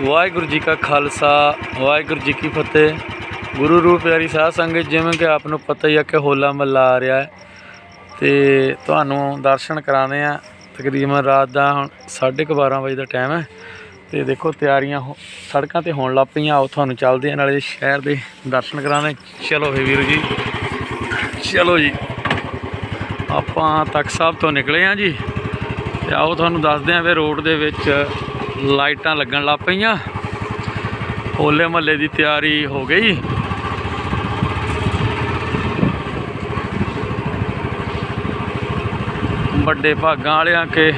ਵਾਹਿਗੁਰੂ ਜੀ ਕਾ ਖਾਲਸਾ, ਵਾਹਿਗੁਰੂ ਜੀ ਕੀ ਫਤਿਹ। ਗੁਰੂ ਰੂਪ ਪਿਆਰੀ ਸਾਧ ਸੰਗਤ, ਜਿਵੇਂ ਕਿ ਆਪ ਨੂੰ ਪਤਾ ਹੀ ਆ ਕਿ ਹੋਲਾ ਮਹੱਲਾ ਆ ਰਿਹਾ ਹੈ। ਤੇ ਤੁਹਾਨੂੰ ਦਰਸ਼ਨ ਕਰਾਉਂਦੇ ਆ ਤਕਰੀਬਨ ਰਾਤ ਦਾ ਹੁਣ 12:30 ਵਜੇ ਦਾ ਟਾਈਮ ਹੈ। ਤੇ ਦੇਖੋ ਤਿਆਰੀਆਂ ਹੋ- ਸੜਕਾਂ ਤੇ ਹੋਣ ਲੱਗ ਪਈਆਂ। ਆਓ ਤੁਹਾਨੂੰ ਚੱਲਦੇ ਆ ਨਾਲੇ ਸ਼ਹਿਰ ਦੇ ਦਰਸ਼ਨ ਕਰਾਉਂਦੇ ਚਲੋ ਫੇ ਵੀਰ ਜੀ। ਚਲੋ ਜੀ। ਆਪਾਂ ਤਖਤ ਸਾਹਿਬ ਤੋਂ ਨਿਕਲੇ ਆ ਜੀ। ਤੇ ਆਓ ਤੁਹਾਨੂੰ ਦੱਸਦੇ ਆਂ ਵੀ ਰੋਡ ਦੇ ਵਿੱਚ ਲਾਈਟਾਂ ਲੱਗਣ ਲੱਗ ਪਈਆਂ। ਹੋਲੇ ਮਹੱਲੇ ਦੀ ਤਿਆਰੀ ਹੋ ਗਈ। ਵੱਡੇ ਭਾਗਾਂ ਵਾਲਿਆਂ ਕੇ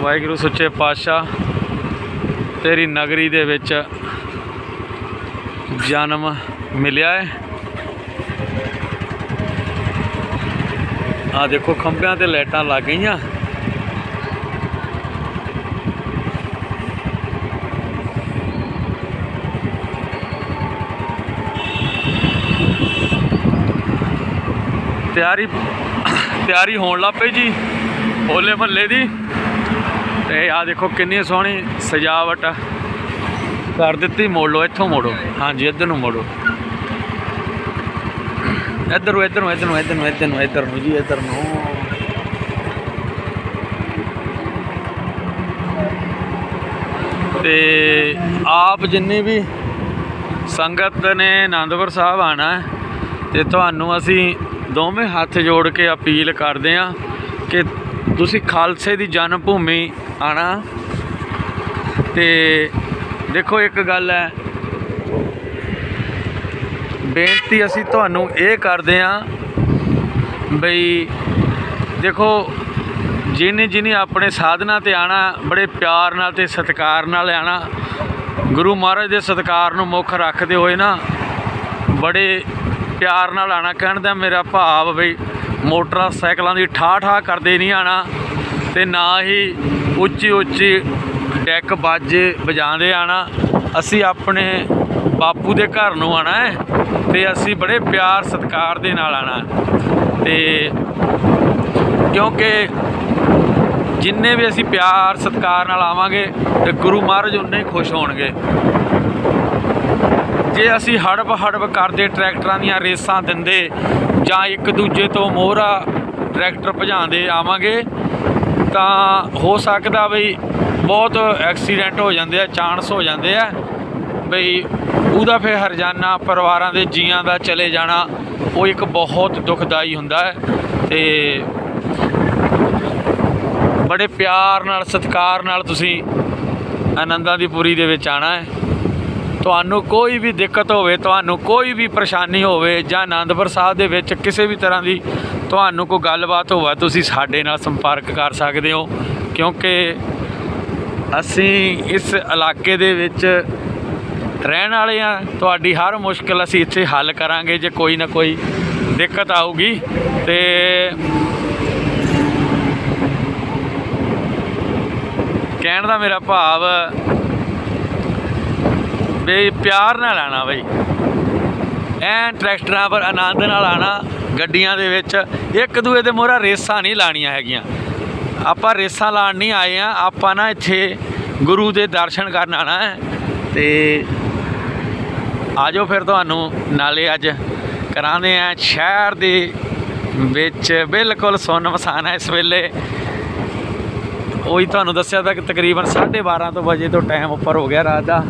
ਵਾਹਿਗੁਰੂ ਸੱਚੇ ਪਾਤਸ਼ਾਹ, ਤੇਰੀ ਨਗਰੀ ਦੇ ਵਿੱਚ ਜਨਮ ਮਿਲਿਆ ਹੈ ਆ ਦੇਖੋ ਖੰਭਿਆਂ ਤੇ ਲਾਈਟਾਂ ਲੱਗ ਗਈਆਂ। ਤਿਆਰੀ ਤਿਆਰੀ ਹੋਣ ਲੱਗ ਪਈ ਜੀ ਹੋਲੇ ਮਹੱਲੇ ਦੀ। ਤੇ ਆ ਦੇਖੋ ਕਿੰਨੀ ਸੋਹਣੀ ਸਜਾਵਟ ਕਰ ਦਿੱਤੀ, ਮੋੜ ਲਓ ਇੱਥੋਂ ਮੋੜੋ। ਹਾਂਜੀ, ਇੱਧਰ ਨੂੰ ਮੋੜੋ। ਇੱਧਰ ਨੂੰ ਇੱਧਰ ਨੂੰ ਇੱਧਰ ਨੂੰ ਇੱਧਰ ਨੂੰ ਇੱਧਰ ਨੂੰ ਇੱਧਰ ਨੂੰ ਜੀ, ਇੱਧਰ ਨੂੰ। ਤੇ ਆਪ ਜਿੰਨੀ ਵੀ ਸੰਗਤ ਨੇ ਆਨੰਦਪੁਰ ਸਾਹਿਬ ਆਣਾ ਹੈ, ਤੇ ਤੁਹਾਨੂੰ ਅਸੀਂ ਦੋਵੇਂ ਹੱਥ ਜੋੜ ਕੇ ਅਪੀਲ ਕਰਦੇ ਹਾਂ ਕਿ ਤੁਸੀਂ ਖਾਲਸੇ ਦੀ ਜਨਮ ਭੂਮੀ ਆਣਾ। ਤੇ ਦੇਖੋ ਇੱਕ ਗੱਲ ਹੈ। ਬੇਨਤੀ ਅਸੀਂ ਤੁਹਾਨੂੰ ਇਹ ਕਰਦੇ ਹਾਂ ਬਈ ਦੇਖੋ ਜਿਹਨੇ ਜਿਹਨੇ ਆਪਣੇ ਸਾਧਨਾ ਤੇ ਆਣਾ, ਬੜੇ ਪਿਆਰ ਨਾਲ ਤੇ ਸਤਿਕਾਰ ਨਾਲ ਆਣਾ, ਗੁਰੂ ਮਹਾਰਾਜ ਦੇ ਸਤਿਕਾਰ ਨੂੰ ਮੁੱਖ ਰੱਖਦੇ ਹੋਏ ਨਾ, ਬੜੇ ਪਿਆਰ ਨਾਲ ਆਣਾ, ਕਹਿਣ ਦਾ ਮੇਰਾ ਭਾਵ ਬਈ ਮੋਟਰਸਾਈਕਲਾਂ ਦੀ ਠਾਹ ਠਾਹ ਕਰਦੇ ਨਹੀਂ ਆਣਾ ਤੇ ਨਾ ਹੀ ਉੱਚੀ ਉੱਚੀ ਡੈਕ ਬਾਜੇ ਵਜਾਉਂਦੇ ਆਣਾ। ਅਸੀਂ ਆਪਣੇ ਬਾਪੂ ਦੇ ਘਰ ਨੂੰ ਆਣਾ ਹੈ ਤੇ ਅਸੀਂ ਬੜੇ ਪਿਆਰ ਸਤਿਕਾਰ ਦੇ ਨਾਲ ਆਣਾ। ਤੇ ਕਿਉਂਕਿ ਜਿੰਨੇ ਵੀ ਅਸੀਂ ਪਿਆਰ ਸਤਿਕਾਰ ਨਾਲ ਆਵਾਂਗੇ ਤੇ ਗੁਰੂ ਮਹਾਰਾਜ ਉਨੇ ਹੀ ਖੁਸ਼ ਹੋਣਗੇ। ਜੇ ਅਸੀਂ ਹੜਬ ਹੜਬ ਕਰਦੇ ਟਰੈਕਟਰਾਂ ਦੀਆਂ ਰੇਸਾਂ ਦਿੰਦੇ ਜਾਂ ਇੱਕ ਦੂਜੇ ਤੋਂ ਮੋਹਰਾ ਟਰੈਕਟਰ ਭਜਾਉਂਦੇ ਆਵਾਂਗੇ, ਤਾਂ ਹੋ ਸਕਦਾ ਬਈ ਬਹੁਤ ਐਕਸੀਡੈਂਟ ਹੋ ਜਾਂਦੇ ਆ, ਚਾਂਸ ਹੋ ਜਾਂਦੇ ਆ ਬਈ ਉਹਦਾ ਫਿਰ ਹਰਜਾਨਾ ਪਰਿਵਾਰਾਂ ਦੇ ਜੀਆਂ ਦਾ ਚਲੇ ਜਾਣਾ, ਉਹ ਇੱਕ ਬਹੁਤ ਦੁਖਦਾਈ ਹੁੰਦਾ ਹੈ ਤੇ ਬੜੇ ਪਿਆਰ ਨਾਲ, ਸਤਿਕਾਰ ਨਾਲ ਤੁਸੀਂ ਆਨੰਦਾਂ ਦੀ ਪੁਰੀ ਦੇ ਵਿੱਚ ਆਣਾ ਹੈ। ਤੁਹਾਨੂੰ ਕੋਈ ਵੀ ਦਿੱਕਤ ਹੋਵੇ, ਤੁਹਾਨੂੰ ਕੋਈ ਵੀ ਪਰੇਸ਼ਾਨੀ ਹੋਵੇ ਜਾਂ ਆਨੰਦਪੁਰ ਸਾਹਿਬ ਦੇ ਵਿੱਚ ਕਿਸੇ ਵੀ ਤਰ੍ਹਾਂ ਦੀ ਤੁਹਾਨੂੰ ਕੋਈ ਗੱਲਬਾਤ ਹੋਵੇ, ਤੁਸੀਂ ਸਾਡੇ ਨਾਲ ਸੰਪਰਕ ਕਰ ਸਕਦੇ ਹੋ। ਕਿਉਂਕਿ ਅਸੀਂ ਇਸ ਇਲਾਕੇ ਦੇ ਵਿੱਚ ਰਹਿਣ ਵਾਲੇ ਆ ਤੁਹਾਡੀ ਹਰ ਮੁਸ਼ਕਲ ਅਸੀਂ ਇੱਥੇ ਹੱਲ ਕਰਾਂਗੇ, ਜੇ ਕੋਈ ਨਾ ਕੋਈ ਦਿੱਕਤ ਆਊਗੀ। ਤੇ ਕਹਿਣ ਦਾ ਮੇਰਾ ਭਾਵ ਵੀ ਪਿਆਰ ਨਾਲ ਆਣਾ ਬਈ। ਐਂ ਟਰੈਕਟਰਾਂ ਪਰ ਆਨੰਦ ਨਾਲ ਆਣਾ ਗੱਡੀਆਂ ਦੇ ਵਿੱਚ। ਇੱਕ ਦੂਏ ਦੇ ਮੋਹਰਾ ਰੇਸਾਂ ਨਹੀਂ ਲਾਣੀਆਂ ਹੈਗੀਆਂ। ਆਪਾਂ ਰੇਸਾਂ ਲਾਣ ਨਹੀਂ ਆਏ ਆ, ਆਪਾਂ ਨਾ ਇੱਥੇ ਗੁਰੂ ਦੇ ਦਰਸ਼ਨ ਕਰਨ ਆਣਾ ਹੈ। ਤੇ ਆਜੋ ਫਿਰ ਤੁਹਾਨੂੰ ਨਾਲੇ ਅੱਜ ਕਰਾਉਂਦੇ ਆ ਸ਼ਹਿਰ ਦੇ ਵਿੱਚ ਬਿਲਕੁਲ ਸੁੰਨ ਮਸਾਨ ਹੈ ਇਸ ਵੇਲੇ। ਉਹੀ ਤੁਹਾਨੂੰ ਦੱਸਿਆ ਤਾਂ ਕਿ ਤਕਰੀਬਨ 12:30 ਤੋਂ ਵਜੇ ਤੋਂ ਟਾਈਮ ਉੱਪਰ ਹੋ ਗਿਆ ਰਾਤ ਦਾ।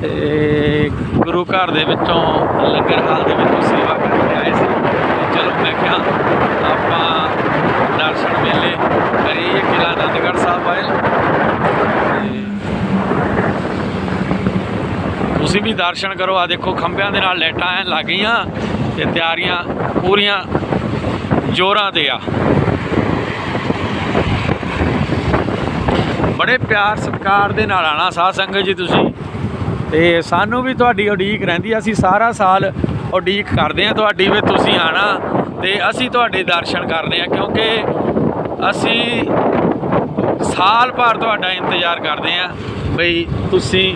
ਤੇ ਗੁਰੂ ਘਰ ਦੇ ਵਿੱਚੋਂ ਲੰਗਰ ਹਾਲ ਦੇ ਵਿੱਚੋਂ ਸੇਵਾ ਕਰਕੇ ਆਏ ਸੀ। ਤੇ ਚਲੋ ਮੈਂ ਕਿਹਾ, ਆਪਾਂ ਦਰਸ਼ਨ ਮੇਲੇ ਕਰੀਏ ਕਿਲਾ ਆਨੰਦਗੜ੍ਹ ਸਾਹਿਬ ਆਏ ਤੇ ਤੁਸੀਂ ਵੀ ਦਰਸ਼ਨ ਕਰੋ। ਆ ਦੇਖੋ, ਖੰਭਿਆਂ ਦੇ ਨਾਲ ਲਾਈਟਾਂ ਐ ਲੱਗ ਗਈਆਂ ਤੇ ਤਿਆਰੀਆਂ ਪੂਰੀਆਂ ਜੋਰਾਂ ਤੇ ਆ। ਬੜੇ ਪਿਆਰ ਸਤਿਕਾਰ ਦੇ ਨਾਲ ਆਣਾ ਸਾਧ ਸੰਗਤ ਜੀ ਤੁਸੀਂ। ਤੇ ਸਾਨੂੰ ਵੀ ਤੁਹਾਡੀ ਉਡੀਕ ਰਹਿੰਦੀ ਅਸੀਂ ਸਾਰਾ ਸਾਲ ਉਡੀਕ ਕਰਦੇ ਆ ਤੁਹਾਡੀ ਵੀ ਤੁਸੀਂ ਆਣਾ ਤੇ ਅਸੀਂ ਤੁਹਾਡੇ ਦਰਸ਼ਨ ਕਰਨੇ ਆ ਕਿਉਂਕਿ ਅਸੀਂ ਸਾਲ ਭਰ ਤੁਹਾਡਾ ਇੰਤਜ਼ਾਰ ਕਰਦੇ ਆ ਬਈ ਤੁਸੀਂ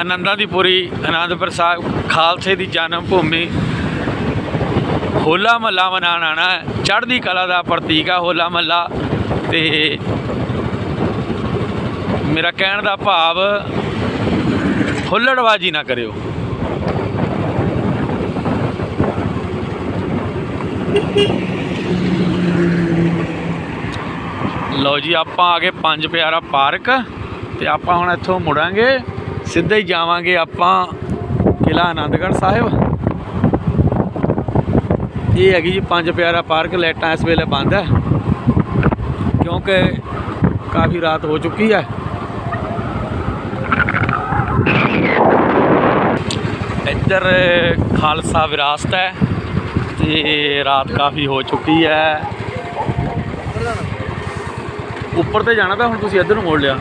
ਆਨੰਦਾਂ ਦੀ ਪੁਰੀ ਆਨੰਦਪੁਰ ਸਾਹਿਬ, ਖਾਲਸੇ ਦੀ ਜਨਮ ਭੂਮੀ, ਹੋਲਾ ਮਹੱਲਾ ਮਨਾਉਣ ਆਉਣਾ ਚੜ੍ਹਦੀ ਕਲਾ ਦਾ ਪ੍ਰਤੀਕ ਆ ਹੋਲਾ ਮਹੱਲਾ ਤੇ ਮੇਰਾ ਕਹਿਣ ਦਾ ਭਾਵ ਹੁੱਲੜਬਾਜੀ ਨਾ ਕਰਿਓ। ਲਓ ਜੀ, ਆਪਾਂ ਆ ਗਏ ਪੰਜ ਪਿਆਰਾ ਪਾਰਕ ਤੇ ਆਪਾਂ ਹੁਣ ਇੱਥੋਂ ਮੁੜਾਂਗੇ। ਸਿੱਧਾ ਹੀ ਜਾਵਾਂਗੇ ਆਪਾਂ ਕਿਲਾ ਆਨੰਦਗੜ੍ਹ ਸਾਹਿਬ। ਇਹ ਹੈਗੀ ਜੀ ਪੰਜ ਪਿਆਰਾ ਪਾਰਕ, ਲਾਈਟਾਂ ਇਸ ਵੇਲੇ ਬੰਦ ਹੈ ਕਿਉਂਕਿ ਕਾਫੀ ਰਾਤ ਹੋ ਚੁੱਕੀ ਹੈ। ਇੱਧਰ ਖਾਲਸਾ ਵਿਰਾਸਤ ਹੈ ਤੇ ਰਾਤ ਕਾਫੀ ਹੋ ਚੁੱਕੀ ਹੈ। ਉੱਪਰ ਤੇ ਜਾਣਾ ਤਾਂ ਹੁਣ ਤੁਸੀਂ ਇੱਧਰ ਨੂੰ ਮੋੜ ਲਿਆ।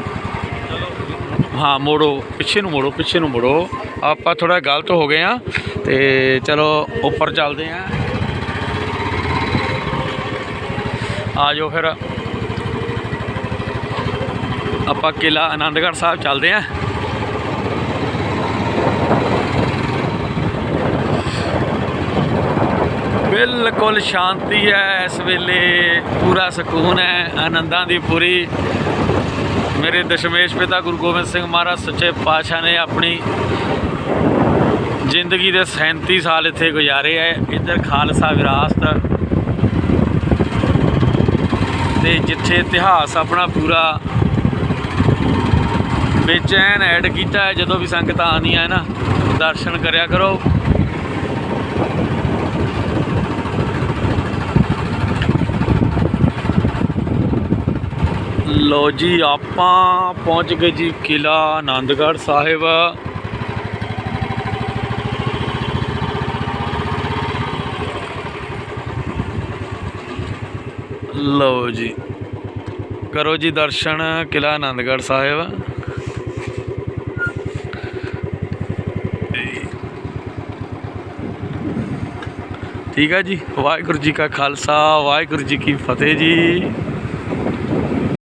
ਹਾਂ, ਮੋੜੋ, ਪਿੱਛੇ ਨੂੰ ਮੋੜੋ, ਪਿੱਛੇ ਨੂੰ ਮੋੜੋ। ਆਪਾਂ ਥੋੜਾ ਗਲਤ ਹੋ ਗਏ ਆ ਤੇ ਚਲੋ ਉੱਪਰ ਚੱਲਦੇ ਆ ਆ ਜਾਓ ਫਿਰ। ਆਪਾਂ ਕਿਲਾ ਆਨੰਦਗੜ੍ਹ ਸਾਹਿਬ ਚੱਲਦੇ ਆ ਬਿਲਕੁਲ ਸ਼ਾਂਤੀ ਹੈ ਇਸ ਵੇਲੇ, ਪੂਰਾ ਸਕੂਨ ਹੈ, ਆਨੰਦਾਂ ਦੀ ਪੂਰੀ। ਮੇਰੇ ਦਸ਼ਮੇਸ਼ ਪਿਤਾ ਗੁਰੂ ਗੋਬਿੰਦ ਸਿੰਘ ਮਹਾਰਾਜ ਸੱਚੇ ਪਾਤਸ਼ਾਹ ਨੇ ਆਪਣੀ ਜ਼ਿੰਦਗੀ ਦੇ 37 ਸਾਲ ਇੱਥੇ ਗੁਜ਼ਾਰੇ ਹੈ। ਇੱਧਰ ਖਾਲਸਾ ਵਿਰਾਸਤ ਤੇ ਜਿੱਥੇ ਇਤਿਹਾਸ ਆਪਣਾ ਪੂਰਾ ਬੇਚੈਨ ਐਡ ਕੀਤਾ ਹੈ, ਜਦੋਂ ਵੀ ਸੰਗਤਾਂ ਆਉਂਦੀਆਂ ਹੈ ਨਾ, ਦਰਸ਼ਨ ਕਰਿਆ ਕਰੋ। ਲੋ ਜੀ, ਆਪਾਂ ਪਹੁੰਚ ਗਏ ਜੀ ਕਿਲਾ ਆਨੰਦਗੜ੍ਹ ਸਾਹਿਬ। ਲਓ ਜੀ, ਕਰੋ ਜੀ ਦਰਸ਼ਨ ਕਿਲਾ ਆਨੰਦਗੜ੍ਹ ਸਾਹਿਬ। ਠੀਕ ਹੈ ਜੀ, ਵਾਹਿਗੁਰੂ ਜੀ ਕਾ ਖਾਲਸਾ, ਵਾਹਿਗੁਰੂ ਜੀ ਕੀ ਫਤਿਹ ਜੀ।